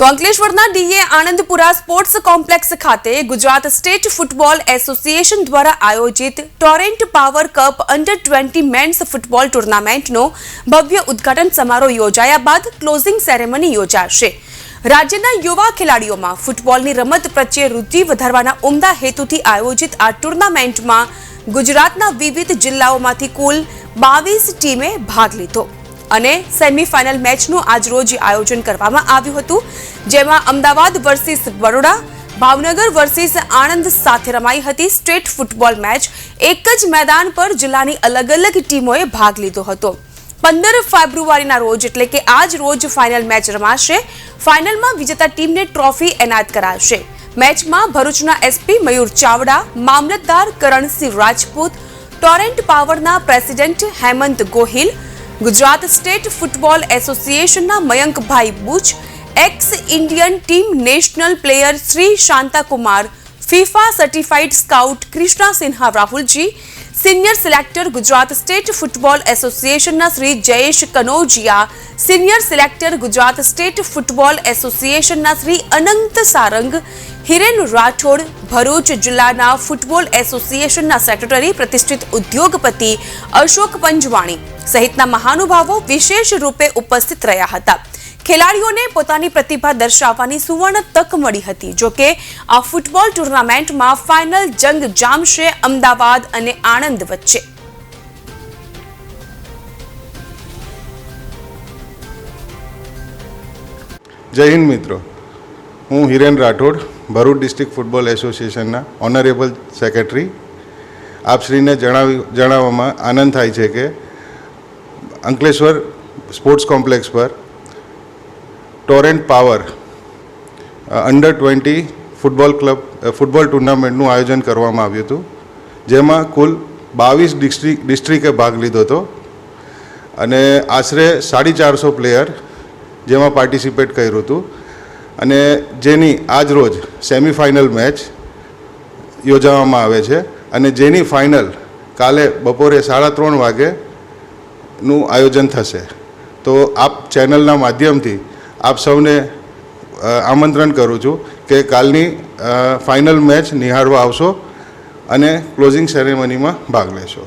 તો અંકલેશ્વરના DA Anandpura sports complex ખાતે ગુજરાત સ્ટેટ ફૂટબોલ એસોસિએશન દ્વારા આયોજિત Torrent Power cup under twenty men's football ટુર્નામેન્ટનો ભવ્ય ઉદ્ઘાટન સમારોહ યોજાયા બાદ ક્લોઝિંગ સેરેમની યોજાશે. રાજ્યના યુવા ખેલાડીઓમાં ફૂટબોલની રમત પ્રત્યે રુચિ વધારવાના ઉમદા હેતુથી આયોજિત આ ટુર્નામેન્ટમાં ગુજરાતના વિવિધ જિલ્લાઓમાંથી કુલ બાવીસ ટીમે ભાગ લીધો. અને સેમીફાઇનલ મેચનું આજરોજ આયોજન કરવામાં આવ્યું હતું, જેમાં અમદાવાદ વર્સિસ બરોડા, ભાવનગર વર્સિસ આણંદ સાથે રમાઈ હતી. સ્ટેટ ફૂટબોલ મેચ એક જ મેદાન પર જિલ્લાની અલગ અલગ ટીમોએ ભાગ લીધો હતો. પંદર ફેબ્રુઆરીના રોજ એટલે કે આજ રોજ ફાઇનલ મેચ રમાશે. ફાઇનલમાં વિજેતા ટીમને ટ્રોફી એનાયત કરાશે. મેચમાં ભરૂચના એસપી મયુર ચાવડા, મામલતદાર કરણસિંહ રાજપૂત ટોરેન્ટ પાવરના president Hemant Gohil Gujarat state football એસોસિએશનના Mayankbhai Buch ex Indian team national player Shri Shantakumar FIFA certified scout Krishna Sinha Rahulji senior selector Gujarat state football એસોસિએશનના Shri Jayesh Kanojia senior selector Gujarat state football એસોસિએશનના શ્રી અનંત સારંગ, હિરેન રાઠોડ ભરૂચ જિલ્લાના football એસોસિએશનના secretary પ્રતિષ્ઠિત ઉદ્યોગપતિ અશોક પંજવાણી સહિતના મહાનુભાવો વિશેષ રૂપે ઉપસ્થિત રહ્યા હતા. ખેલાડીઓને પોતાની પ્રતિભા દર્શાવવાની સુવર્ણ તક મળી હતી જોકે આ ફૂટબોલ ટુર્નામેન્ટમાં ફાઇનલ જંગ જામશે અમદાવાદ અને આણંદ વચ્ચે. જય હિન્દ મિત્રો. હું હિરેન રાઠોડ ભરૂચ ડિસ્ટ્રિક્ટ ફૂટબોલ એસોસિએશનના ઓનરેબલ સેક્રેટરી. આપશ્રીને જણાવી જણાવવામાં આનંદ થાય છે કે અંકલેશ્વર સ્પોર્ટ્સ કોમ્પ્લેક્સ પર Torrent Power under twenty football club football ટુર્નામેન્ટનું આયોજન કરવામાં આવ્યું હતું. જેમાં કુલ બાવીસ ડિસ્ટ્રિક ડિસ્ટ્રિક્ટે ભાગ લીધો હતો. અને આશરે સાડી ચારસો પ્લેયર જેમાં પાર્ટિસિપેટ કર્યું હતું. અને જેની આજ રોજ સેમિફાઇનલ મેચ યોજાવામાં આવે છે અને જેની ફાઇનલ કાલે બપોરે સાડા ત્રણ વાગેનું આયોજન થશે. તો આપ ચેનલના માધ્યમથી આપ સૌને આમંત્રણ કરું છું કે કાલની ફાઇનલ મેચ નિહાળવા આવશો અને ક્લોઝિંગ સેરેમનીમાં ભાગ લેશો.